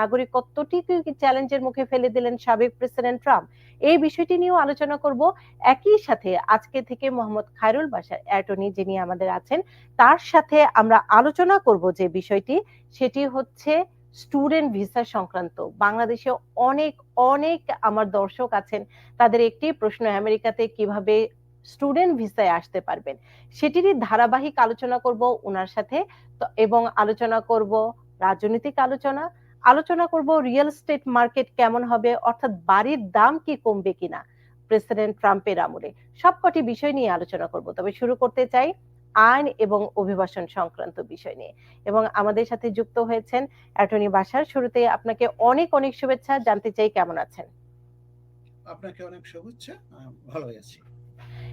নাগরিকত্বটিকে চ্যালেঞ্জের মুখে ফেলে দিলেন সাবেক প্রেসিডেন্ট ট্রাম্প। এই বিষয়টি নিয়েও আলোচনা করব। একই সাথে আজকে থেকে মোহাম্মদ খায়রুল বাসার অ্যাটর্নি যিনি আমাদের আছেন, তার সাথে আমরা আলোচনা করব যে বিষয়টি। সেটি হচ্ছে স্টুডেন্ট ভিসা সংক্রান্ত। বাংলাদেশে অনেক অনেক আমার দর্শক আছেন, তাদের একটি প্রশ্ন, আমেরিকাতে কীভাবে স্টুডেন্ট ভিসায় আসতে পারবেন? সেটিরই ধারাবাহিক আলোচনা করব ওনার সাথে। এবং আলোচনা করব রাজনৈতিক আলোচনা আলোচনা করব রিয়েল স্টেট মার্কেট কেমন হবে, অর্থাৎ বাড়ির দাম কি কমবে কিনা প্রেসিডেন্ট ট্রাম্পের আমলে। সবকটি বিষয় নিয়ে আলোচনা করব, তবে শুরু করতে চাই আইন এবং অভিবাসন সংক্রান্ত বিষয় নিয়ে। এবং আমাদের সাথে যুক্ত হয়েছেন অ্যাটর্নি বাসার, শুরুতে আপনাকে অনেক অনেক শুভেচ্ছা, জানতে চাই কেমন আছেন? আপনাকে অনেক শুভেচ্ছা ভালো আছি।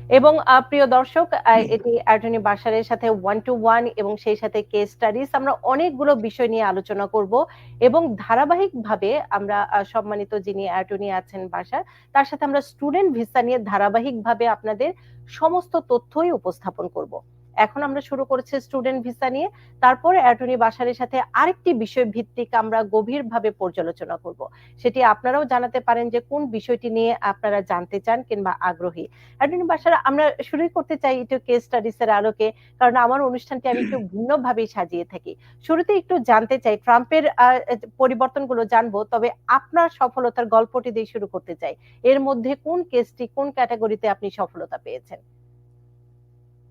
এবং প্রিয় দর্শক এটি অ্যাটর্নি বাসারের সাথে ওয়ান টু ওয়ান এবং সেই সাথে কেস স্টাডিজ আমরা অনেকগুলো বিষয় নিয়ে আলোচনা করব এবং ধারাবাহিকভাবে আমরা সম্মানিত যিনি অ্যাটর্নি আছেন বাসার, তার সাথে আমরা স্টুডেন্ট ভিসা নিয়ে ধারাবাহিকভাবে আপনাদের সমস্ত তথ্যই উপস্থাপন করব। এখন আমরা শুরু করেছি স্টুডেন্ট ভিসা নিয়ে। তারপরে অ্যাটর্নি বাসারের সাথে আরেকটি বিষয় ভিত্তিক আমরা গভীরভাবে পর্যালোচনা করব। সেটি আপনারাও জানাতে পারেন যে কোন বিষয়টি নিয়ে আপনারা জানতে চান কিংবা আগ্রহী। অ্যাটর্নি বাসার, আমরা শুরুই করতে চাই একটু কেস স্টাডিজ এর আলোকে, কারণ আমার অনুষ্ঠানটি আমি একটু ভিন্নভাবেই সাজিয়ে থাকি। শুরুতে একটু জানতে চাই, ট্রাম্পের পরিবর্তনগুলো জানব, তবে আপনার সফলতার গল্পটি দিয়ে শুরু করতে চাই। এর মধ্যে কোন কেসটি কোন ক্যাটাগরিতে আপনি সফলতা পেয়েছেন?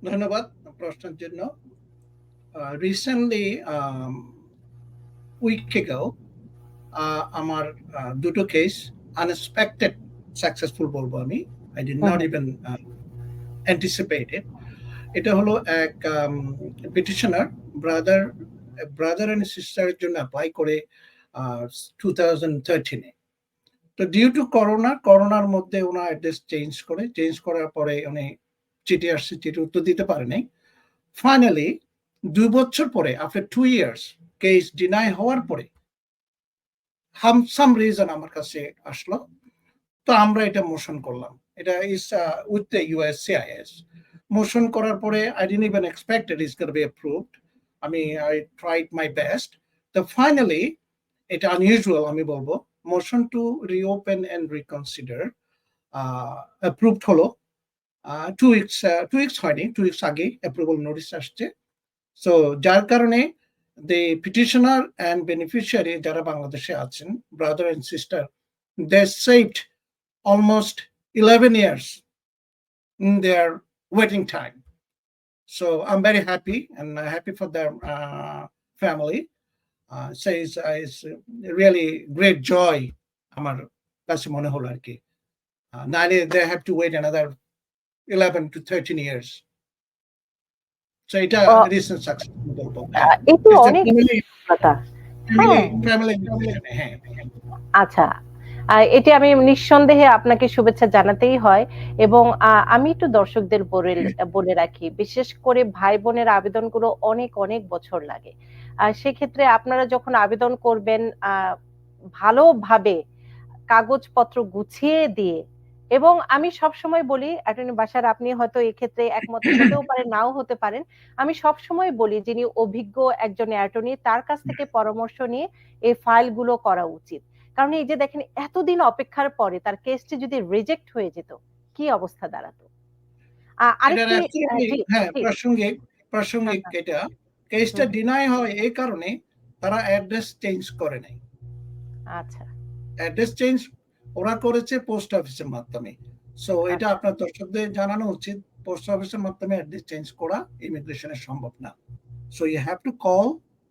ধন্যবাদ প্রশ্নের জন্য। রিসেন্টলি উইক এগো আমার দুটো কেস আনএক্সপেক্টেড সাকসেসফুল বলব আমি। I did not even anticipated এটা হলো এক পিটিশনার ব্রাদার ব্রাদার অ্যান্ড সিস্টারের জন্য অ্যাপ্লাই করে টু থাউজেন্ড থার্টিনে তো ডিউ টু করোনা করোনার মধ্যে ওনার অ্যাড্রেস চেঞ্জ করে চেঞ্জ করার পরে উনি চিঠি আসছে চিঠি উত্তর দিতে পারেনি ফাইনালি দুই বছর পরে after two years case deny হওয়ার পরে হাম সাম রিজন আমার কাছে আসলো। তো আমরা এটা মোশন করলাম। এটা is with the USCIS motion করার পরে I didn't even expect it is be approved আমি আই ট্রাইড মাই বেস্ট তো ফাইনালি এটা আনইউজুয়াল আমি বলব। Motion to reopen and reconsider approved হলো। টু উইকস টু উইকস হয়নি টু উইকস আগে অ্যাপ্রুভাল নোটিস আসছে সো যার কারণে the petitioner and beneficiary যারা বাংলাদেশে আছেন saved almost 11 years in their waiting time so i'm very happy and happy for their uh, family uh, says uh, it's really great joy আমার কাছে মনে হলো আর কি নাইলে they have to wait another 11 to 13 years. So এটা recent success বলব এটি অনেক আচ্ছা এটি আমি নিঃসন্দেহে আপনাকে শুভেচ্ছা জানাতেই হয় এবং আমি একটু দর্শকদের বলে বলে রাখি বিশেষ করে ভাই বোনের আবেদনগুলো অনেক অনেক বছর লাগে। আর সেক্ষেত্রে আপনারা যখন আবেদন করবেন ভালোভাবে কাগজপত্র গুছিয়ে দিয়ে এবং আমি সব সময় বলি অ্যাটর্নি বাসার আপনি হয়তো এক্ষেত্রে একমত হতেও পারেন নাও হতে পারেন। আমি সব সময় বলি যিনি অভিজ্ঞ একজন অ্যাটর্নি তার কাছ থেকে পরামর্শ নিয়ে এই ফাইলগুলো করা উচিত। কারণ এই যে দেখেন এতদিন অপেক্ষার পরে তার কেসটি যদি রিজেক্ট হয়ে যেত কি অবস্থা দাঁড়াতো? হ্যাঁ প্রাসঙ্গিক প্রাসঙ্গিক এটা। কেসটা ডিনাই হয় এই কারণে তারা অ্যাড্রেস চেঞ্জ করে নাই। আচ্ছা। অ্যাড্রেস চেঞ্জ ওরা করেছে পোস্ট অফিসের মাধ্যমে। সো এটা আচ্ছা। আপনার দর্শকদের জানানো উচিত। পোস্ট অফিসের মাধ্যমে অ্যাড্রেস চেঞ্জ করা ইমিগ্রেশনের সম্ভব না। So you have to call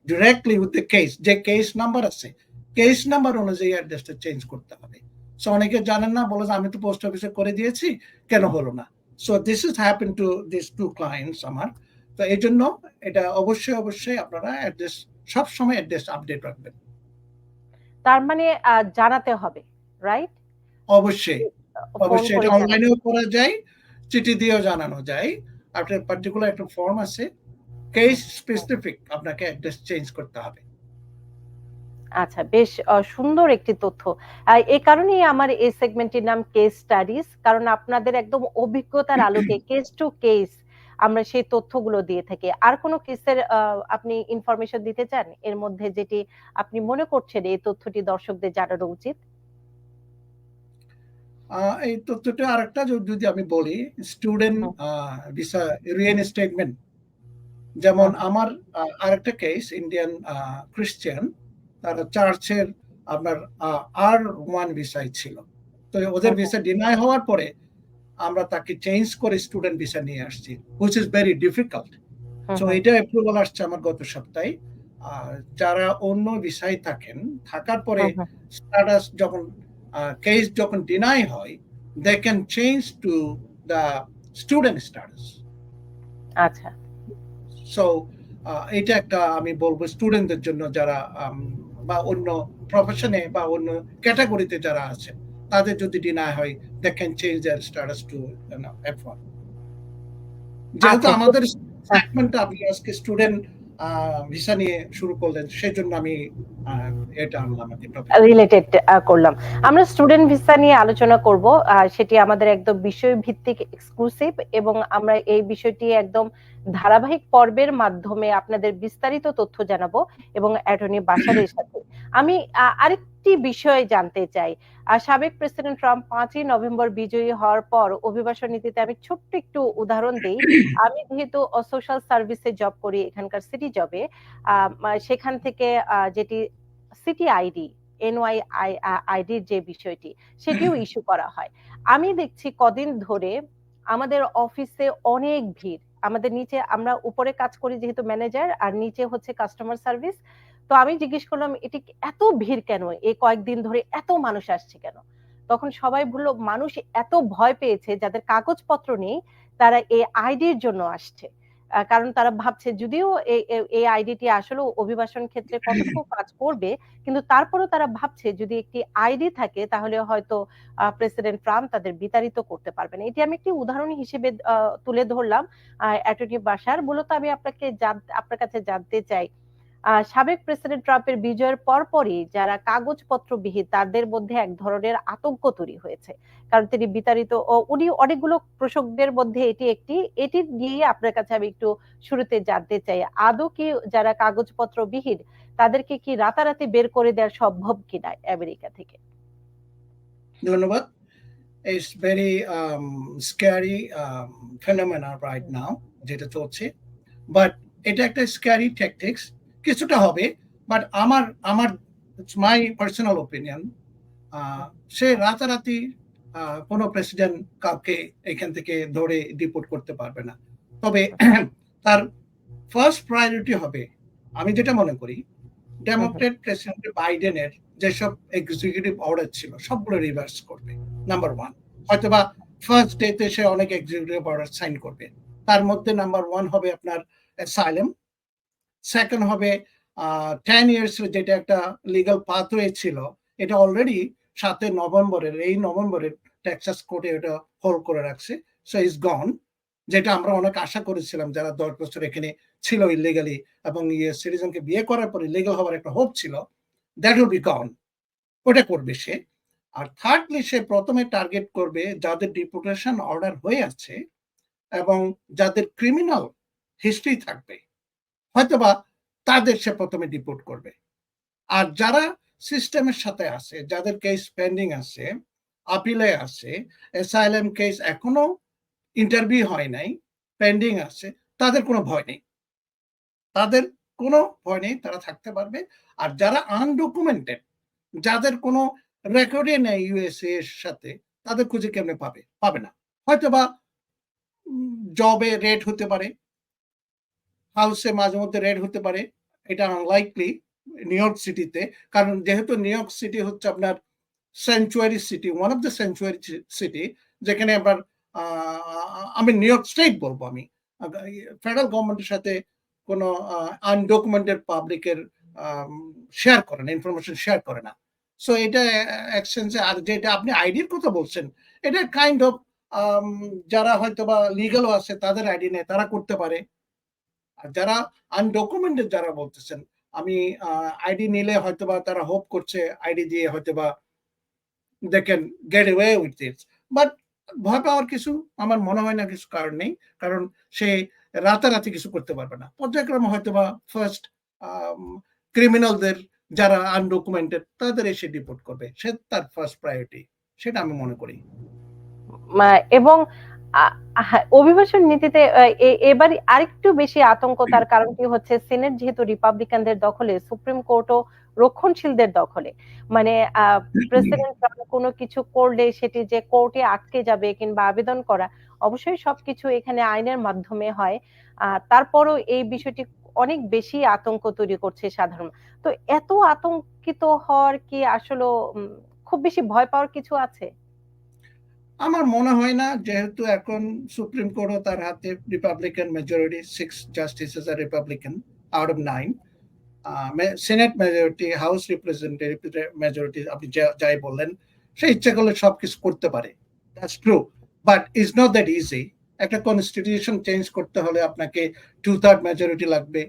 directly with the case যে কেস নাম্বার আছে। কেস নাম্বার অনুযায়ী অ্যাড্রেসটা চেঞ্জ করতে হবে। সো অনেকে জানেন না বলে আমি তো পোস্ট অফিসে করে দিয়েছি কেন হলো না? So this is happen to this two clients আমার। তো এই জন্য এটা অবশ্যই অবশ্যই আপনারা অ্যাড্রেস সব সময় অ্যাড্রেস আপডেট রাখবেন। তার মানে জানাতে হবে রাইট অবশ্যই। অবশ্যই এটা অনলাইনেও করা যায় চিঠি দিয়েও জানানো যায়। আপনার পার্টিকুলার একটা ফর্ম আছে কেস স্পেসিফিক আপনাকে অ্যাড্রেস চেঞ্জ করতে হবে। আচ্ছা বেশ সুন্দর একটি তথ্য। এই কারণেই আমার এই সেগমেন্টের নাম কেস স্টাডিজ কারণ আপনাদের একদম অভিজ্ঞতার আলোকে কেস টু কেস আমরা সেই তথ্যগুলো দিয়ে থাকি। আর কোনো কেসের আপনি ইনফরমেশন দিতে চান? এর মধ্যে যেটি আপনি মনে করছেন এই তথ্যটি দর্শকদের জানানো উচিত। এই তথ্যটা আরেকটা যদি আমি বলি স্টুডেন্ট ভিসা রিএনস্টেটমেন্ট যেমন আমার আরেকটা কেস ইন্ডিয়ান খ্রিস্টিয়ান তারা চার্চের আপনার আর ওয়ান ভিসাই ছিল। তো ওদের। ভিসা ডিনাই হওয়ার পরে আমরা তাকে চেঞ্জ করে স্টুডেন্ট ভিসা নিয়ে আসছি which is very difficult so এটা অ্যাপ্রুভাল আসছে আমার গত সপ্তাহে। যারা অন্য ভিসায় থাকেন থাকার পরে। স্ট্যাটাস যখন কেস যখন ডিনাই হয় they can change to the student status আচ্ছা। সো এটা একটা আমি বলব স্টুডেন্টদের জন্য যারা বা অন্য প্রফেশনে বা অন্য ক্যাটাগরিতে যারা আছে তাদের যদি ডিনাই হয় they can change their status to F one যেহেতু আচ্ছা, আমাদের সেগমেন্টটা আপনি আজকে স্টুডেন্ট ভিসা নিয়ে শুরু করলেন সেই আমি এটা আনলাম রিলেটেড করলাম। আমরা স্টুডেন্ট ভিসা নিয়ে আলোচনা করব সেটি আমাদের একদম বিষয় ভিত্তিক এক্সক্লুসিভ এবং আমরা এই বিষয়টি একদম ধারাবাহিক পর্বের মাধ্যমে আপনাদের বিস্তারিত তথ্য জানাব এবং অ্যাটর্নি বাসারের সাথে আমি আরেকটি বিষয় জানতে চাই। সাবেক প্রেসিডেন্ট ট্রাম্প পাঁচই নভেম্বর বিজয়ী হওয়ার পর অভিবাসন নীতিতে আমি ছোট্ট একটু উদাহরণ দিই। আমি যেহেতু সোশ্যাল সার্ভিসে জব করি এখানকার সিটি জবে সেখান থেকে যেটি সিটি আইডি এনওয়াই আইডির যে বিষয়টি সেটিও ইস্যু করা হয়। আমি দেখছি কদিন ধরে আমাদের অফিসে অনেক ভিড়। আমাদের নিচে আমরা উপরে কাজ করি যেহেতু ম্যানেজার আর নিচে হচ্ছে কাস্টমার সার্ভিস তো আমি জিজ্ঞেস করলাম এটি এত ভিড় কেন? এই কয়েকদিন ধরে এত মানুষ আসছে কেন? তখন সবাই বলল মানুষ এত ভয় পেয়েছে যাদের কাগজপত্র নেই তারা এই আইডির জন্য আসছে। কারণ তারা ভাবছে যদিও এই আইডিটি আসলে অভিবাসন ক্ষেত্রে কতটুকু কাজ করবে কিন্তু তারপরেও তারা ভাবছে যদি একটি আইডি থাকে তাহলে হয়তো প্রেসিডেন্ট ট্রাম্প তাদের বিতাড়িত করতে পারবেন। এটি আমি একটি উদাহরণ হিসেবে তুলে ধরলাম অ্যাটর্নি বাসার। মূলত আমি আপনাকে আপনার কাছে জানতে চাই সাবেক প্রেসিডেন্ট ট্রাম্পের বিজয়ের পরপরই যারা কাগজপত্র কাগজপত্রবিহীন তাদের মধ্যে এক ধরনের আতঙ্ক তৈরি হয়েছে। কারণ তিনি বিতাড়িত ও উনি অনেকগুলো প্রসঙ্গের মধ্যে এটি একটি, এটি নিয়ে আপনার কাছে আমি একটু শুরুতে জানতে চাই। আদৌ কি যারা কাগজপত্র কাগজপত্রবিহীন তাদেরকে কি রাতারাতি বের করে দেওয়া সম্ভব কিনা আমেরিকা থেকে? ধন্যবাদ। It's very scary phenomena right now যেটা চলছে। বাট এটা একটা স্ক্যারি ট্যাকটিক্স কিছুটা হবে বাট আমার আমার মাই পার্সোনাল ওপিনিয়ন সে রাতারাতি কোনো প্রেসিডেন্ট কাউকে এখান থেকে ধরে ডিপোর্ট করতে পারবে না। তবে তার ফার্স্ট প্রায়োরিটি হবে আমি যেটা মনে করি ডেমোক্রেট প্রেসিডেন্ট বাইডেনের যেসব এক্সিকিউটিভ অর্ডার ছিল সবগুলো রিভার্স করবে নাম্বার ওয়ান হয়তোবা ফার্স্ট ডেতে সে অনেক এক্সিকিউটিভ অর্ডার সাইন করবে তার মধ্যে নাম্বার ওয়ান হবে আপনার অ্যাসাইলেম সেকেন্ড হবে টেন ইয়ার্স যেটা একটা লিগাল পাথওয়ে ছিল, এটা অলরেডি সাতই নভেম্বরের, এই নভেম্বরের টেক্সাস কোর্টে এটা হোল্ড করে রাখছে সো ইজ গন যেটা আমরা অনেক আশা করেছিলাম যারা দশ বছর এখানে ছিল ইলিগালি এবং ইউএস সিটিজেনকে বিয়ে করার পরে লিগাল হওয়ার একটা হোপ ছিল দ্যাট উইল বি গন ওটা করবে সে। আর থার্ডলি সে প্রথমে টার্গেট করবে যাদের ডিপুটেশন অর্ডার হয়ে আছে এবং যাদের ক্রিমিনাল হিস্ট্রি থাকবে। হয়তোবা তাদের সে প্রথমে ডিপোর্ট করবে। আর যারা সিস্টেমের সাথে আছে, যাদের কেস পেন্ডিং আছে আপিলে আছে অ্যাসাইলেম কেস এখনও ইন্টারভিউ হয় নাই পেন্ডিং আছে, তাদের কোনো ভয় নেই। তাদের কোনো ভয় নেই, তারা থাকতে পারবে। আর যারা আনডকুমেন্টেড যাদের কোনো রেকর্ডে নেই ইউএসএ এর সাথে, তাদের খুঁজে কেমনে পাবে? পাবে না। হয়তো বা জবে রেট হতে পারে হাউসে মাঝে মধ্যে রেড হতে পারে। এটা আনলাইকলি নিউ ইয়র্ক সিটিতে কারণ যেহেতু নিউ ইয়র্ক সিটি হচ্ছে আপনার sanctuary city one of the sanctuary city যেখানে আবার আমি নিউ ইয়র্ক স্টেট বলব আমি। ফেডারেল গভর্নমেন্টের সাথে কোনো আনডকুমেন্টেড পাবলিকের শেয়ার করে না ইনফরমেশন শেয়ার করে না। সো এটা এক্সচেঞ্জে আর যেটা আপনি আইডির কথা বলছেন, এটা কাইন্ড অফ যারা হয়তো বা লিগালও আছে, তাদের আইডি নেই, তারা করতে পারে। আর যারা আনডকুমেন্টেড যারা বলতেছেন, আমি আইডি নিলে হয়তোবা তারা হোপ করছে আইডি দিয়ে হয়তো হয়তোবা দেখেন get away with this but ভয় পাওয়ার কিছু আমার মনে হয় না কিছু কারণ নেই, কারণ সে রাতারাতি কিছু করতে পারবে না। পর্যায়ক্রমে হয়তো বা ফার্স্ট ক্রিমিনালদের যারা আনডকুমেন্টেড তাদের এসে ডিপোর্ট করবে। সে তার ফার্স্ট প্রায়োরিটি সেটা আমি মনে করি। এবং অভিবাসন নীতিতে এবার আরেকটু বেশি আতঙ্ক তার কারণটি হচ্ছে সিনেট যেহেতু রিপাবলিকানদের দখলে সুপ্রিম কোর্টও রক্ষণশীলদের দখলে। মানে প্রেসিডেন্ট কোনো কিছু করলে সেটি যে কোর্টে আটকে যাবে কিংবা আবেদন করা অবশ্যই সবকিছু এখানে আইনের মাধ্যমে হয়। আহ, তারপরও এই বিষয়টি অনেক বেশি আতঙ্ক তৈরি করছে সাধারণ। তো এত আতঙ্কিত হওয়ার কি আসলে খুব বেশি ভয় পাওয়ার কিছু আছে? আমার মনে হয় না যেহেতু এখন সুপ্রিম কোর্টও তার হাতে Republican majority six justices R Republican out of nine senate majority house representative majority আপনি যাই বললেন সে ইচ্ছা করলে সবকিছু করতে পারে। That's true but is not that easy একটা কনস্টিটিউশন চেঞ্জ করতে হলে আপনাকে টু থার্ড মেজরিটি লাগবে।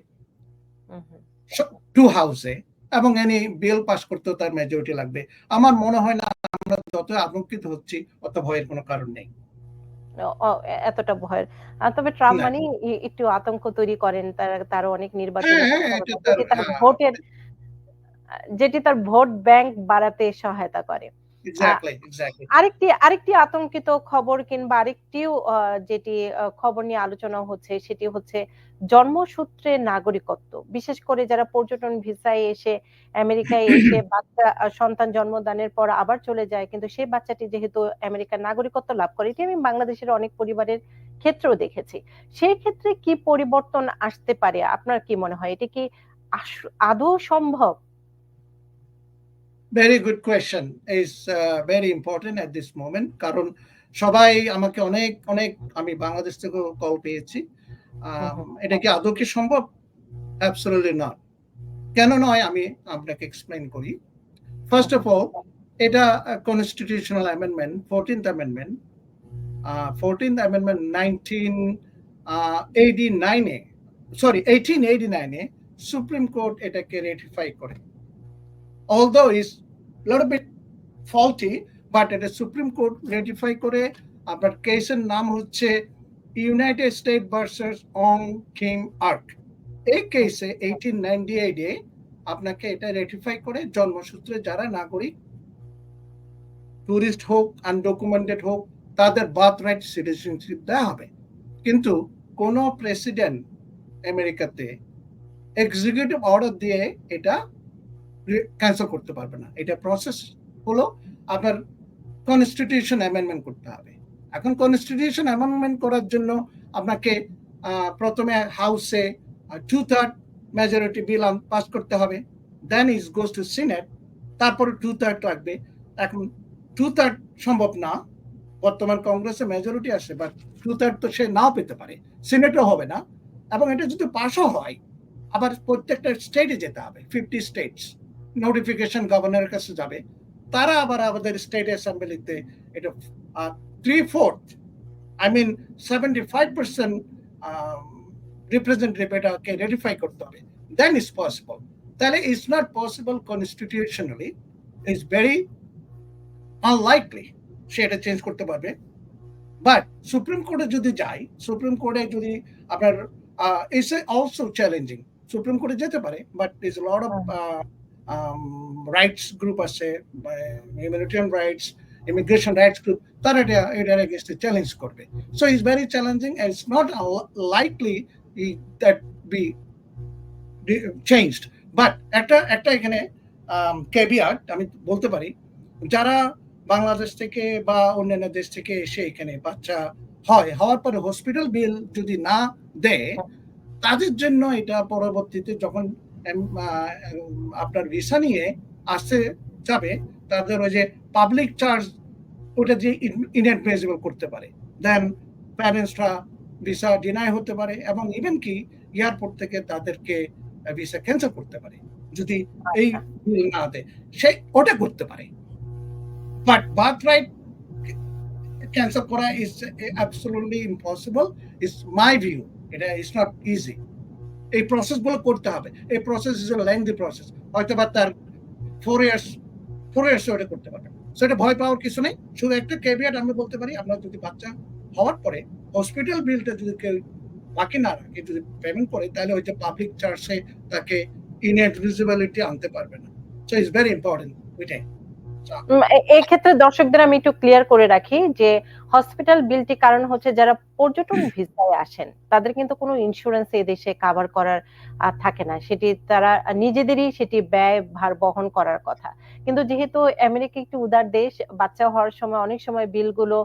টু হাউসে এবং এনি বিল পাস করতেও তার মেজরিটি লাগবে। আমার মনে হয় না আমরা যত আতঙ্কিত হচ্ছি অত ভয়ের কোনো কারণ নেই এতটা ভয়ের তবে ট্রাম্প। মানে একটু আতঙ্ক তৈরি করেন তার তার অনেক নির্বাচন হ্যাঁ, হ্যাঁ, হ্যাঁ। ভোটের যেটি তার ভোট ব্যাংক বাড়াতে সহায়তা করে আরেকটি আরেকটি আতঙ্কিত খবর কিংবা আরেকটিও যেটি খবর নিয়ে আলোচনা হচ্ছে সেটি হচ্ছে জন্মসূত্রে নাগরিকত্ব। বিশেষ করে যারা পর্যটন ভিসায় এসে আমেরিকায় এসে বাচ্চা সন্তান জন্মদানের পর আবার চলে যায় কিন্তু সেই বাচ্চাটি যেহেতু আমেরিকার নাগরিকত্ব লাভ করে এটি আমি বাংলাদেশের অনেক পরিবারের ক্ষেত্রেও দেখেছি। সেই ক্ষেত্রে কি পরিবর্তন আসতে পারে? আপনার কি মনে হয়? এটি কি আদৌ সম্ভব? Very good question is very important at this moment কারণ সবাই আমাকে অনেক অনেক আমি বাংলাদেশ থেকেও কল পেয়েছি। এটা কি আদৌ কি সম্ভব? অ্যাবসলিউটলি নট কেন নয়? আমি আপনাকে এক্সপ্লেইন করি। ফার্স্ট অফ অল এটা constitutional amendment fourteenth amendment fourteenth amendment nineteen eighty নাইনে সরি এইটিন এইটি নাইনে সুপ্রিম কোর্ট এটাকে রেটিফাই করে। Although is little bit faulty, but এটা সুপ্রিম কোর্ট রেটিফাই করে আপনার কেসের নাম হচ্ছে United State versus Wong Kim Ark এই কেসে এইটিন নাইনটি এইটে আপনাকে এটা রেটিফাই করে জন্মসূত্রে যারা নাগরিক টুরিস্ট হোক আনডকুমেন্টেড হোক তাদের বার্থ রাইট সিটিজেনশিপ দেওয়া হবে কিন্তু কোন প্রেসিডেন্ট আমেরিকাতে এক্সিকিউটিভ অর্ডার দিয়ে এটা ক্যান্সেল করতে পারবে না। এটা প্রসেস হলো আপনার কনস্টিটিউশন অ্যামেন্ডমেন্ট করতে হবে। এখন কনস্টিটিউশন অ্যামেন্ডমেন্ট করার জন্য আপনাকে প্রথমে হাউসে two third majority bill pass করতে হবে। Then is goes to senate তারপরে টু থার্ড লাগবে। এখন টু থার্ড সম্ভব না। বর্তমান কংগ্রেসে মেজরিটি আসে বাট টু থার্ড তো সে নাও পেতে পারে। সিনেটও হবে না। এবং এটা যদি পাশও হয়, আবার প্রত্যেকটা স্টেটে যেতে হবে ফিফটি স্টেটস নোটিফিকেশন গভর্নরের কাছে যাবে তারা আবার আমাদের স্টেট অ্যাসেম্বলিতে এটা three fourth I mean seventy five percent representative এটাকে রেটিফাই করতে হবে। দেন ইজ পসিবল তাহলে it's not possible constitutionally is very unlikely সে এটা চেঞ্জ করতে পারবে। বাট সুপ্রিম কোর্টে যদি যাই সুপ্রিম কোর্টে যদি আপনার ইটস অলসো চ্যালেঞ্জিং সুপ্রিম কোর্টে যেতে পারে but is lot of rights group আছে humanitarian rights immigration rights group তারা এটা এটার এগেনস্টে চ্যালেঞ্জ করবে। So it's very challenging and it's not likely that be changed but একটা একটা এখানে ক্যাভিয়াট আমি বলতে পারি যারা বাংলাদেশ থেকে বা অন্যান্য দেশ থেকে এসে এখানে বাচ্চা হয় হওয়ার পরে হসপিটাল বিল যদি না দেয় তাদের জন্য এটা পরবর্তীতে যখন আপনার ভিসা নিয়ে আসতে যাবে তাদের ওই যে পাবলিক চার্জ ওটা যে ইনএডমিসিবল করতে পারে। দেন প্যারেন্টসরা ভিসা ডিনাই হতে পারে এবং ইভেন কি এয়ারপোর্ট থেকে তাদেরকে ভিসা ক্যান্সেল করতে পারে যদি এই বিল না দেয়। সে ওটা করতে পারে। বাট বার্থ রাইট ক্যান্সেল করা is absolutely impossible is my view এটা ইজ নট ইজি এই প্রসেসগুলো করতে হবে। এই প্রসেস ইজ লেন্দি প্রসেস হয়তো বা তার ফোর ইয়ার্স ফোর ইয়ার্স ওটা করতে পারবে। সো এটা ভয় পাওয়ার কিছু নেই। শুধু একটা ক্যাভিয়াট আমি বলতে পারি আমরা যদি বাচ্চা হওয়ার পরে হসপিটাল বিলটা যদি কেউ বাকি না রাখে যদি পেমেন্ট করে, তাহলে ওই পাবলিক চার্জে তাকে ইনএডভিজিবিলিটি আনতে পারবে না। সো ইটস ভেরি ইম্পর্টেন্ট এ- এই ক্ষেত্রে দর্শকদের আমি একটু ক্লিয়ার করে রাখি যে হসপিটাল বিলটি কারণ হচ্ছে যারা পর্যটন ভিসায় আসেন, তাদের কিন্তু কোনো ইন্স্যুরেন্স এই দেশে কাভার করার থাকে না। সেটি তারা নিজেদেরই সেটি ব্যয় ভার বহন করার কথা। কিন্তু যেহেতু আমেরিকা একটি উদার দেশ, বাচ্চা হওয়ার সময় অনেক সময় বিলগুলো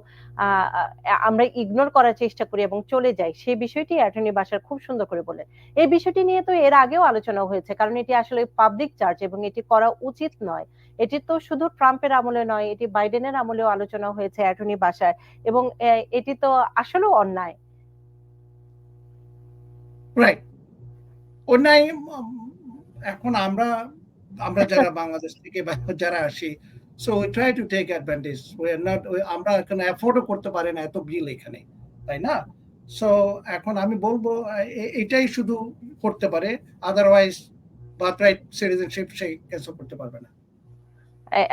আমরা ইগনোর করার চেষ্টা করি এবং চলে যাই। সেই বিষয়টি অ্যাটর্নি বাসার খুব সুন্দর করে বলেন এই বিষয়টি নিয়ে তো এর আগেও আলোচনা হয়েছে, কারণ এটি আসলে পাবলিক চার্জ এবং এটি করা উচিত নয়। এটি তো শুধু ট্রাম্পের আমলে নয়, এটি বাইডেনের আমলেও আলোচনা হয়েছে অ্যাটর্নি বাসায়। এবং এটি তো আসলেও অন্যায়। রাইট অন্যায় এখন আমরা আমরা যারা বাংলাদেশ থেকে বা যারা আসি so we try to take advantage we are not আমরা এখন অ্যাফোর্ডও করতে পারি না এত বিল এখানে তাই না? সো এখন আমি বলব এটাই শুধু করতে পারে আদারওয়াইজ বার্থরাইট সিটিজেনশিপ সে ক্যান্সেল করতে পারবে না।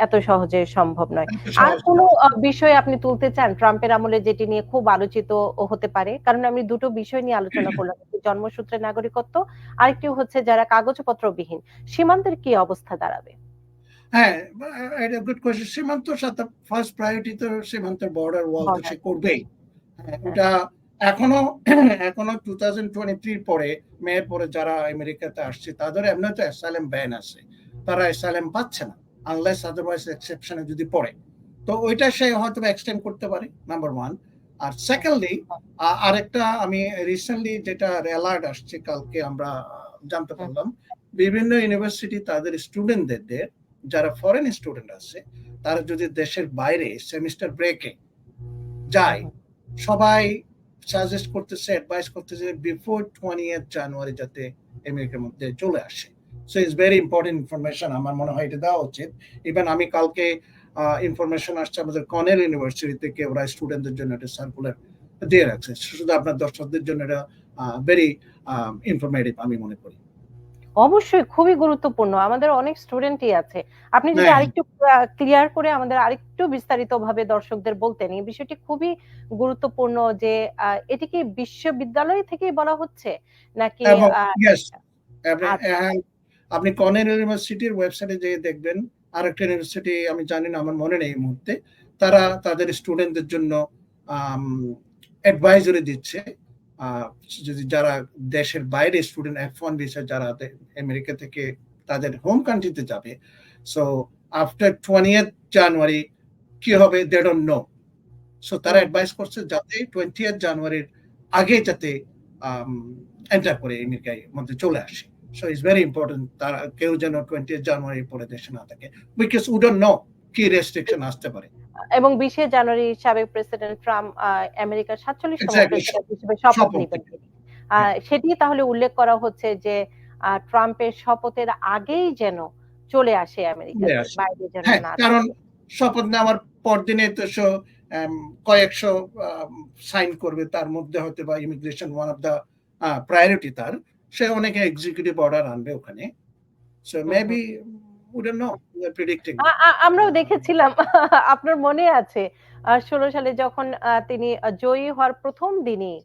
এত সহজে সম্ভব নয়। আর কোনো বিষয় আপনি তুলতে চান ট্রাম্পের আমলে যেটি নিয়ে খুব আলোচিত হতে পারে কারণ আমি দুটো বিষয় নিয়ে আলোচনা করলাম জন্মসূত্রে নাগরিকত্ব আরেকটি হচ্ছে যারা কাগজপত্রবিহীন। সীমান্তের কি অবস্থা দাঁড়াবে? হ্যাঁ এটা গুড কোয়েশ্চেন সীমান্ত সাথে ফার্স্ট প্রায়োরিটি তো সীমান্তের বর্ডার ওয়াল তো সে করবেই। হ্যাঁ, ওটা এখনও এখনও টু থাউজেন্ড টোয়েন্টি পরে মেয়ের পরে যারা আমেরিকাতে আসছে তাদের এমনি তো অ্যাসাইলেম ব্যান আছে। তারা অ্যাসাইলেম পাচ্ছে না। আনলেস আদারওয়াইজ এক্সেপশনে যদি পড়ে। তো ওইটা সে হয়তো এক্সটেন্ড করতে পারে নাম্বার ওয়ান আর সেকেন্ডলি আরেকটা আমি রিসেন্টলি যেটা অ্যালার্ট আসছে, কালকে আমরা জানতে পারলাম, বিভিন্ন ইউনিভার্সিটি তাদের স্টুডেন্টদের যারা ফরেন স্টুডেন্ট আছে, তারা যদি দেশের বাইরে সেমিস্টার ব্রেকে যায়, সবাই সাজেস্ট করতেছে অ্যাডভাইস করতেছে বিফোর টোয়েন্টি জানুয়ারি যাতে আমেরিকার মধ্যে চলে আসে। So it's very important information আমার মনে হয় এটা দেওয়া উচিত। ইভেন আমি কালকে ইনফরমেশন আসছে আমাদের কনেল ইউনিভার্সিটি থেকে ওরা স্টুডেন্টদের জন্য একটা সার্কুলার দিয়ে রাখছে। শুধু আপনার দর্শকদের জন্য এটা ভেরি ইনফরমেটিভ আমি মনে করি। অবশ্যই খুবই গুরুত্বপূর্ণ। আমাদের অনেক স্টুডেন্টই আছে। আপনি যদি হ্যাঁ। আরেকটু ক্লিয়ার করে আমাদের আরেকটু বিস্তারিত ভাবে দর্শকদের বলতেন এই বিষয়টি খুবই গুরুত্বপূর্ণ যে এটি কি বিশ্ববিদ্যালয় থেকেই বলা হচ্ছে? নাকি আপনি কর্নেল ইউনিভার্সিটির ওয়েবসাইটে যেয়ে দেখবেন, আরেকটা ইউনিভার্সিটি আমি জানি না, আমার মনে নেই এই মুহূর্তে। তারা তাদের স্টুডেন্টদের জন্য অ্যাডভাইজরি দিচ্ছে। যদি যারা দেশের বাইরে স্টুডেন্ট এফ ওয়ান ভিসা যারা আমেরিকা থেকে তাদের হোম কান্ট্রিতে যাবে সো আফটার টোয়েন্টিয়েথ জানুয়ারি কি হবে? দে ডোন্ট নো সো তারা অ্যাডভাইস করছে যাতে টোয়েন্টিয়েথ জানুয়ারির আগে যাতে এন্টার করে আমেরিকায় মধ্যে চলে আসে। সো ইটস ভেরি ইম্পর্টেন্ট তারা কেউ যেন টোয়েন্টি জানুয়ারি পরে দেশে না থাকে বিকজ উই ডোন্ট নো কি রেস্ট্রিকশন আসতে পারে এবং বিশে জানুয়ারি সাবেক প্রেসিডেন্ট ট্রাম্প আমেরিকার সাতচল্লিশতম. প্রেসিডেন্ট হিসেবে শপথ নেবেন। আহ, সেটি তাহলে উল্লেখ করা হচ্ছে যে ট্রাম্পের শপথের আগেই যেন চলে আসে আমেরিকা। বাইরে যেন হ্যাঁ না কারণ। শপথ নেওয়ার পরদিনে তো কয়েকশো সাইন করবে তার মধ্যে হয়তো বা immigration one of the priority তার সে অনেকে এক্সিকিউটিভ অর্ডার আনবে ওখানে। সো মেবি নো প্রেডিক্টিং আমরাও দেখেছিলাম আপনার মনে আছে ষোলো সালে যখন তিনি জয়ী হওয়ার প্রথম দিনই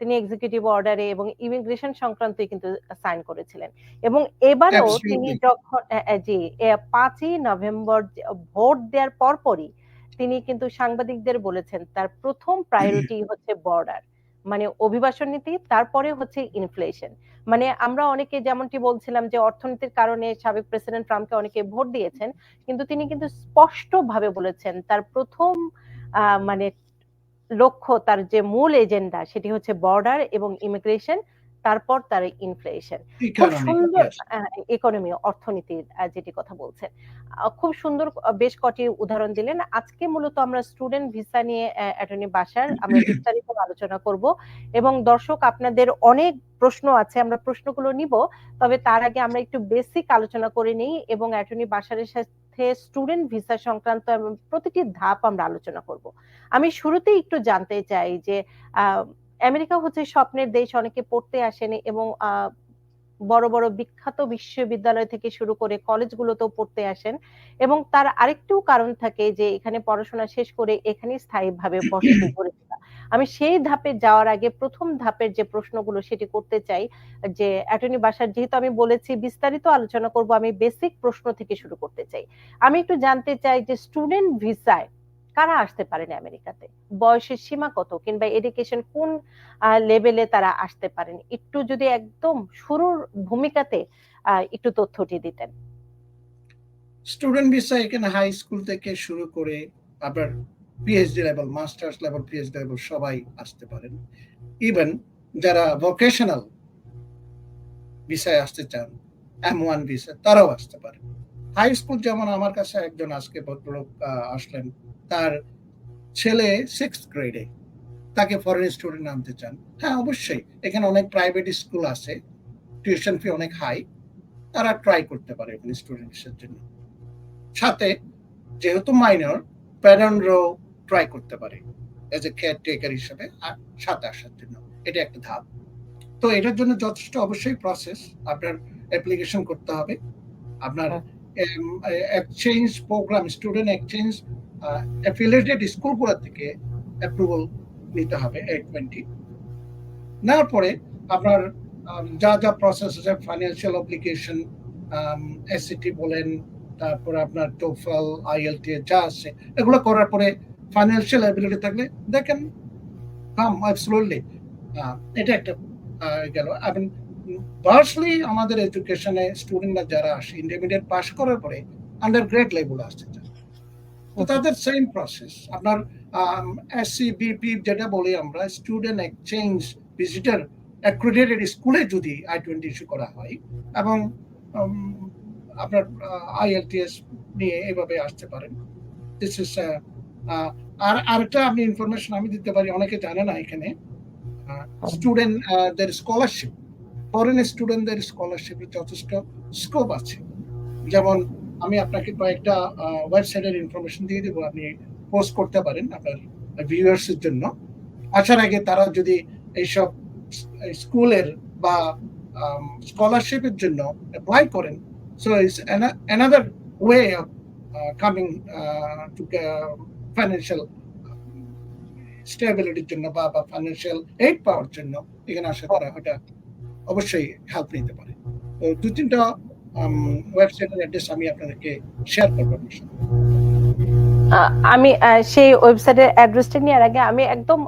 তিনি এক্সিকিউটিভ অর্ডারে এবং ইমিগ্রেশন সংক্রান্ত কিন্তু সাইন করেছিলেন। এবং এবারও তিনি যখন জি পাঁচই নভেম্বর ভোট দেওয়ার পরপরই তিনি কিন্তু সাংবাদিকদের বলেছেন তার প্রথম প্রায়োরিটি হচ্ছে বর্ডার মানে অভিবাসন নীতি, তারপরে হচ্ছে ইনফ্লেশন মানে আমরা অনেকে যেমনটি বলছিলাম যে অর্থনীতির কারণে সাবেক প্রেসিডেন্ট ট্রাম্পকে অনেকে ভোট দিয়েছেন, কিন্তু তিনি কিন্তু স্পষ্টভাবে বলেছেন তার প্রথম মানে লক্ষ্য, তার যে মূল এজেন্ডা সেটি হচ্ছে বর্ডার এবং ইমিগ্রেশন। তারপর তার ইনফ্লেশন খুব সুন্দর ইকোনমি অর্থনীতির যেটি কথা বলছেন। খুব সুন্দর বেশ কটি উদাহরণ দিলেন। আজকে মূলত আমরা স্টুডেন্ট ভিসা নিয়ে অ্যাটর্নি বাসার আমরা বিস্তারিত আলোচনা করব এবং দর্শক আপনাদের অনেক প্রশ্ন আছে আমরা প্রশ্নগুলো নিব তবে তার আগে আমরা একটু বেসিক আলোচনা করে নিই এবং অ্যাটর্নি বাসারের সাথে স্টুডেন্ট ভিসা সংক্রান্ত প্রতিটি ধাপ আমরা আলোচনা করব। আমি শুরুতেই একটু জানতে চাই যে আহ, আমেরিকা হচ্ছে স্বপ্নের দেশ অনেকে পড়তে আসেন এবং বড় বড় বিখ্যাত বিশ্ববিদ্যালয় থেকে শুরু করে কলেজগুলোতেও পড়তে আসেন এবং তার আরেকটু কারণ থাকে যে এখানে পড়াশোনা শেষ করে এখানে স্থায়ীভাবে বসতি তোলা আমি সেই ধাপে যাওয়ার আগে প্রথম ধাপের যে প্রশ্নগুলো সেটি করতে চাই যে অ্যাটর্নি বাসার যেহেতু আমি বলেছি বিস্তারিত আলোচনা করব আমি বেসিক প্রশ্ন থেকে শুরু করতে চাই। আমি একটু জানতে চাই যে স্টুডেন্ট ভিসায় কারা আসতে পারেন আমেরিকাতে? বয়সের সীমা কত? কিংবা এডুকেশন কোন লেভেলে তারা আসতে পারেন? একটু যদি একদম শুরুর ভূমিকাতে একটু তথ্যটি দিতেন। স্টুডেন্ট ভিসা এখানে হাই স্কুল থেকে শুরু করে আপনার PhD level masters level PhD level সবাই আসতে পারেন। ইভেন যারা ভোকেশনাল ভিসায় আসতে চান এম ওয়ান ভিসা তারাও আসতে পারেন। হাই স্কুল যেমন আমার কাছে একজন আজকে ভদ্রলোক আসলেন। তার ছেলে সিক্স গ্রেডে তাকে ফরেন স্টুডেন্ট আনতে চান। হ্যাঁ অবশ্যই। এখানে অনেক প্রাইভেট স্কুল আছে। টিউশন ফি অনেক হাই তারা ট্রাই করতে পারে এখানে স্টুডেন্টসের জন্য। সাথে যেহেতু মাইনর প্যারেন্টরাও ট্রাই করতে পারে এজ এ কেয়ার টেকার হিসেবে আর সাথে আসার জন্য। এটা একটা ধাপ। তো এটার জন্য যথেষ্ট অবশ্যই প্রসেস আপনার অ্যাপ্লিকেশন করতে হবে। আপনার exchange program student exchange affiliated স্কুলগুলো থেকে অ্যাপ্রুভাল নিতে হবে এইট টোয়েন্টি নেওয়ার পরে আপনার যা যা প্রসেস আছে ফাইন্যান্সিয়াল অব্লিগেশন এসিটি বলেন, তারপর আপনার টোফেল আইএলটি যা আছে, এগুলো করার পরে ফাইন্যান্সিয়াল অ্যাবিলিটি থাকলে দেখেন কাম অ্যাবসলুটলি এটা একটা গেল। এবং ভার্সলি আমাদের এডুকেশনে স্টুডেন্টরা যারা আসে ইন্টারমিডিয়েট পাস করার পরে আন্ডার গ্রেড লেভেল আসতে চায়। তো তাদের সেম প্রসেস আপনার এসসি বিপি যেটা বলি আমরা স্টুডেন্ট এক্সচেঞ্জ ভিজিটার অ্যাক্রেডিটেড স্কুলে যদি আই টোয়েন্টি ইস্যু করা হয় এবং উম, আপনার আইএলটিএস নিয়ে এভাবে আসতে পারেন। দিস ইস আর আরেকটা আপনি ইনফরমেশন আমি দিতে পারি অনেকে জানে না এখানে। স্টুডেন্ট দের স্কলারশিপ ফরেন স্টুডেন্টদের স্কলারশিপের যথেষ্ট স্কোপ আছে। যেমন আমি আপনাকে কয়েকটা ওয়েবসাইটের ইনফরমেশন দিয়ে দেবো, আপনি পোস্ট করতে পারেন আপনার ভিউয়ার্স এর জন্য। আসার আগে তারা যদি এইসব স্কুলের বা স্কলারশিপের জন্য অ্যাপ্লাই করেন so it's another way of coming to financial স্টেবিলিটির জন্য বা ফাইন্যান্সিয়াল এইড পাওয়ার জন্য এখানে আসে তারা ওটা অবশ্যই হেল্প নিতে পারে। তো দু তিনটা ওয়েবসাইটের অ্যাড্রেস আমি আপনাদেরকে শেয়ার করব আপনার সাথে। আমি সেই ওয়েবসাইটের অ্যাড্রেসটা নেওয়ার আগে আমি একদম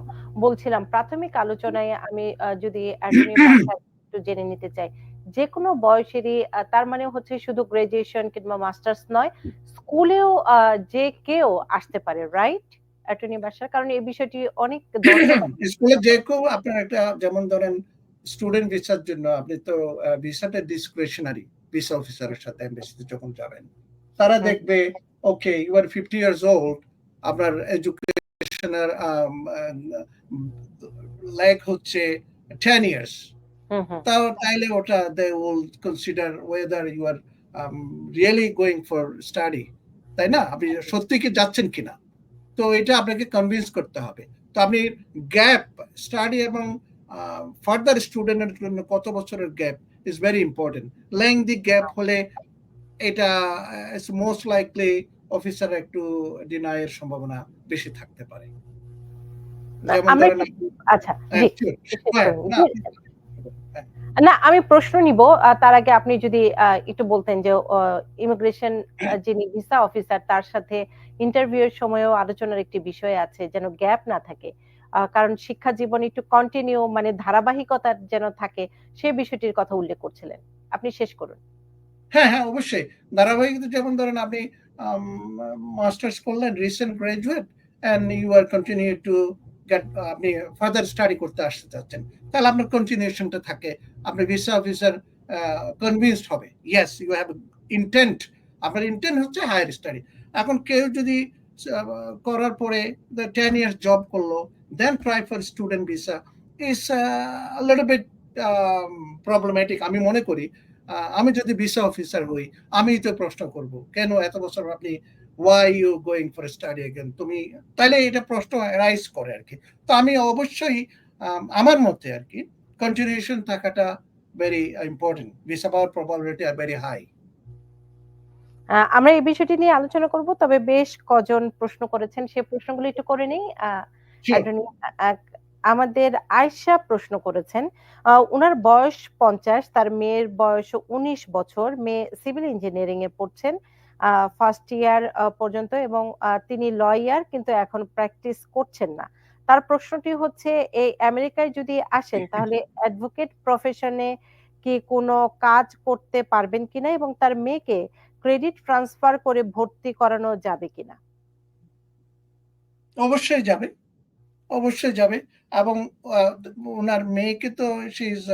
বলছিলাম প্রাথমিক আলোচনায় আমি যদি একটু জেনে নিতে চাই যে কোনো বয়সেরই তার মানে হচ্ছে শুধু গ্রাজুয়েশন কিংবা মাস্টার্স নয় স্কুলেও যে কেউ আসতে পারে রাইট অ্যাটর্নি বাসার কারণ এই বিষয়টি অনেক স্কুলে যে কেউ আপনার একটা যেমন ধরেন স্টুডেন্ট ভিসার জন্য আপনি তো ভিসাটা ডিসক্রিশনারি ভিসা অফিসারের সাথে এমবেসিতে যখন যাবেন তারা দেখবে okay you are fifty years old আপনার এডুকেশনের লেগ হচ্ছে টেন ইয়ার্স তাও তাইলে ওটা they will consider whether you are really going for study তাই না? আপনি সত্যি কি যাচ্ছেন কিনা? তো এটা আপনাকে কনভিন্স করতে হবে। তো আপনি গ্যাপ স্টাডি এবং ফার্দার স্টুডেন্টের জন্য কত বছরের gap is very important lengthy gap হলে এটা মোস্ট লাইকলি অফিসার একটু ডিনাইয়ের সম্ভাবনা বেশি থাকতে পারে। আপনি- আচ্ছা হ্যাঁ, হ্যাঁ। না, আমি প্রশ্ন নিব তার আগে আপনি যদি একটু বলতেন যে ইমিগ্রেশন যিনি ভিসা অফিসার তার সাথে ইন্টারভিউ এর সময়ও আলোচনার একটি বিষয় আছে যেন গ্যাপ না থাকে। কারণ শিক্ষা জীবন একটু কন্টিনিউ মানে ধারাবাহিকতা যেন থাকে সেই বিষয়টির কথা উল্লেখ করছিলেন। আপনি শেষ করুন। হ্যাঁ হ্যাঁ অবশ্যই। ধারাবাহিকতা যেমন ধরেন আপনি মাস্টার্স করলেন recent graduate and you are continue to get আপনি ফার্দার স্টাডি করতে আসতে চাচ্ছেন। তাহলে আপনার কন্টিনিউশনটা থাকে। আপনি ভিসা অফিসার কনভিন্সড হবে। ইয়েস ইউ হ্যাভ ইন্টেন্ট আপনার ইন্টেন্ট হচ্ছে হায়ার স্টাডি এখন কেউ যদি করার পরে টেন ইয়ার্স জব করল then try for student visa is little bit problematic আমি মনে করি আমি যদি ভিসা অফিসার হই আমি তো প্রশ্ন করব কেন এত বছর আপনি why you going for study again তুমি তাইলে এটা প্রশ্ন রাইজ করে আর কি তো আমি অবশ্যই আম, আমার মতে আর কি কন্টিনিউশন থাকাটা very important. Visa power probability are very high. আ আমরা এই বিষয়টি নিয়ে আলোচনা করব। তবে বেশ কজন প্রশ্ন করেছেন। সে প্রশ্নগুলো একটু করে নেই। আমাদের আয়েশা প্রশ্ন করেছেন। আ উনার বয়স ৫০, তার মেয়ের বয়স ১৯ বছর। মেয়ে সিভিল ইঞ্জিনিয়ারিং এ পড়ছেন। ফার্স্ট ইয়ার পর্যন্ত এবং তিনি লয়ার কিন্তু এখন প্র্যাকটিস করছেন না। তার প্রশ্নটি হচ্ছে এই আমেরিকায় যদি আসেন তাহলে অ্যাডভোকেট প্রফেশনে কি কোনো কাজ করতে পারবেন কিনা এবং তার মেয়েকে ক্রেডিট ট্রান্সফার করে ভর্তি করানো যাবে কিনা? অবশ্যই যাবে। অবশ্যই যাবে এবং ওনার মেয়েকে তো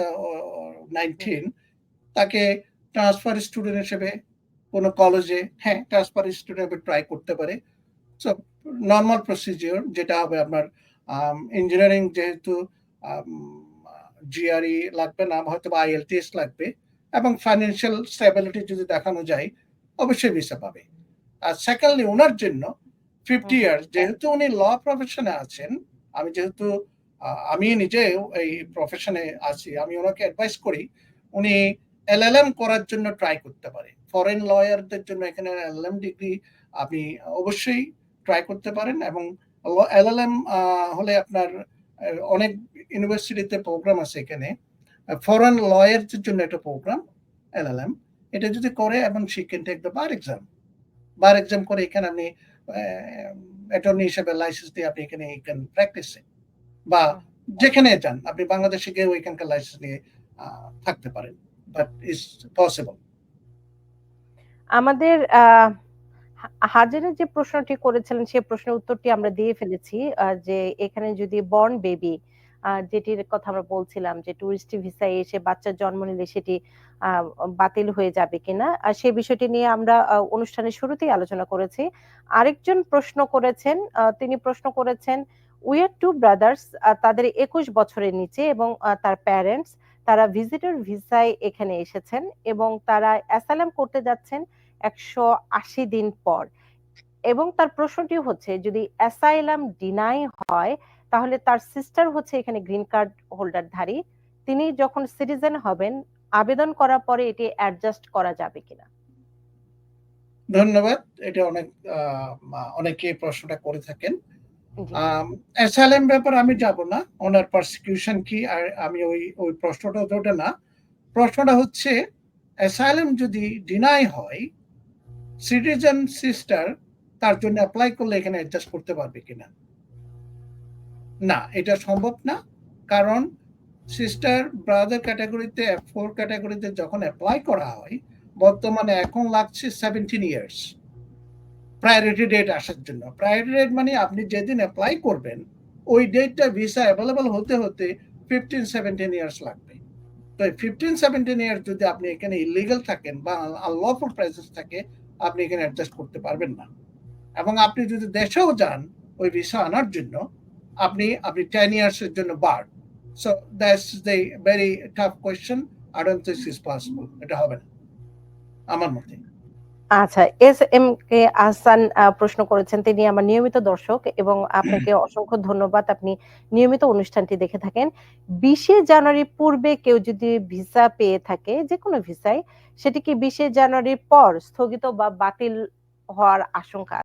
আ অ 19 তাকে ট্রান্সফার স্টুডেন্ট হিসেবে কোনো কলেজে হ্যাঁ, ট্রান্সফার স্টুডেন্ট ট্রাই করতে পারে। সো নর্মাল প্রসিডিউর যেটা হবে আপনার ইঞ্জিনিয়ারিং যেহেতু জিআরই লাগবে না, হয়তোবা আইএলটিএস লাগবে এবং ফাইন্যান্সিয়াল স্টেবিলিটি যদি দেখানো যায়, অবশ্যই ভিসা পাবে। আর সেকেন্ডলি ওনার জন্য 50 হুম। ইয়ার্স যেহেতু উনি ল প্রফেশন আছেন, আমি যেহেতু আমি নিজেও এই প্রফেশন আছি। আমি ওনাকে অ্যাডভাইস করি, উনি এলএলএম করার জন্য ট্রাই করতে পারে। ফরেন লয়ারদের জন্য এখানে এলএলএম ডিগ্রি আপনি অবশ্যই ট্রাই করতে পারেন এবং এলএলএম হলে আপনার অনেক ইউনিভার্সিটিতে প্রোগ্রাম আছে এখানে। ফরেন লয়ারদের জন্য একটা প্রোগ্রাম এলএলএম। এটা যদি করে এবং she can take the bar exam. Bar exam করে এখানে আপনি অ্যাটর্নি হিসেবে লাইসেন্স দিয়ে আপনি এখানে ইউ ক্যান প্র্যাকটিস বা যেখানে যান, আপনি বাংলাদেশে গিয়ে ওইখানকার লাইসেন্স নিয়ে থাকতে পারেন। But it's possible. আমাদের হাজারে যে প্রশ্নটি করেছিলেন সেই প্রশ্নের উত্তরটি আমরা দিয়ে ফেলেছি। যে এখানে যদি বর্ন বেবি যেটির কথা আমরা বলছিলাম যে টুরিস্ট ভিসায় এসে বাচ্চার জন্ম নিলে সেটি বাতিল হয়ে যাবে কিনা? আ সে বিষয়টি নিয়ে আমরা অনুষ্ঠানের শুরুতেই আলোচনা করেছি। আরেকজন প্রশ্ন করেছেন, তিনি প্রশ্ন করেছেন, উইয়ার টু ব্রাদার্স তাদের ২১ বছরের নিচে এবং তার প্যারেন্টস তারা ভিজিটর ভিসায় এখানে এসেছেন এবং তারা অ্যাসাইলাম করতে যাচ্ছেন ১৮০ দিন পর। এবং তার প্রশ্নটি হচ্ছে যদি অ্যাসাইলাম ডিনাই হয় তাহলে তার সিস্টার হচ্ছে এখানে গ্রিন কার্ড হোল্ডারধারী। তিনি যখন সিটিজেন হবেন আবেদন করার পরে এটি অ্যাডজাস্ট করা যাবে কিনা?" ধন্যবাদ। এটা অনেক অনেকে প্রশ্নটা করে থাকেন। অ্যাসাইলাম ব্যাপারে আমি যাব না। ওনার পারসিকিউশন কি আর আমি ওই ওই প্রশ্নটা ওটা না। প্রশ্নটা হচ্ছে অ্যাসাইলাম যদি ডিনাই হয়, সিটিজেন সিস্টার তার জন্য অ্যাপ্লাই করলে এখানে অ্যাডজাস্ট করতে পারবে কিনা? না, এটা সম্ভব না। কারণ সিস্টার ব্রাদার ক্যাটাগরিতে ফোর ক্যাটাগরিতে যখন অ্যাপ্লাই করা হয়, বর্তমানে এখন লাগছে 17 ইয়ার্স। প্রায়োরিটি ডেট আসার জন্য। প্রায়োরিটি ডেট মানে আপনি যেদিন অ্যাপ্লাই করবেন, ওই ডেটটা ভিসা এভেইলেবল হতে, হতে 15-17 ইয়ার্স লাগবে। তো এই 15-17 ইয়ার্স যদি আপনি এখানে ইল্লিগাল থাকেন বা আনলফুল প্রেজেন্স থাকে, আপনি এখানে অ্যাডজাস্ট করতে পারবেন না। এবং আপনি যদি দেশেও যান ওই ভিসা আনার জন্য, আপনি আপনি 10 ইয়ার্স এর জন্য barred. So that's the very tough question. I don't think it's possible. এটা হবে না। আমার মতে। আচ্ছা, এস এম কে আহসান প্রশ্ন করেছেন। তিনি আমার নিয়মিত দর্শক এবং আপনাকে অসংখ্য ধন্যবাদ। আপনি নিয়মিত অনুষ্ঠানটি দেখে থাকেন। ২০ এ জানুয়ারির পূর্বে কেউ যদি ভিসা পেয়ে থাকে, যেকোনো ভিসায়, সেটি কি বিশে জানুয়ারির পর স্থগিত বা বাতিল হওয়ার আশঙ্কা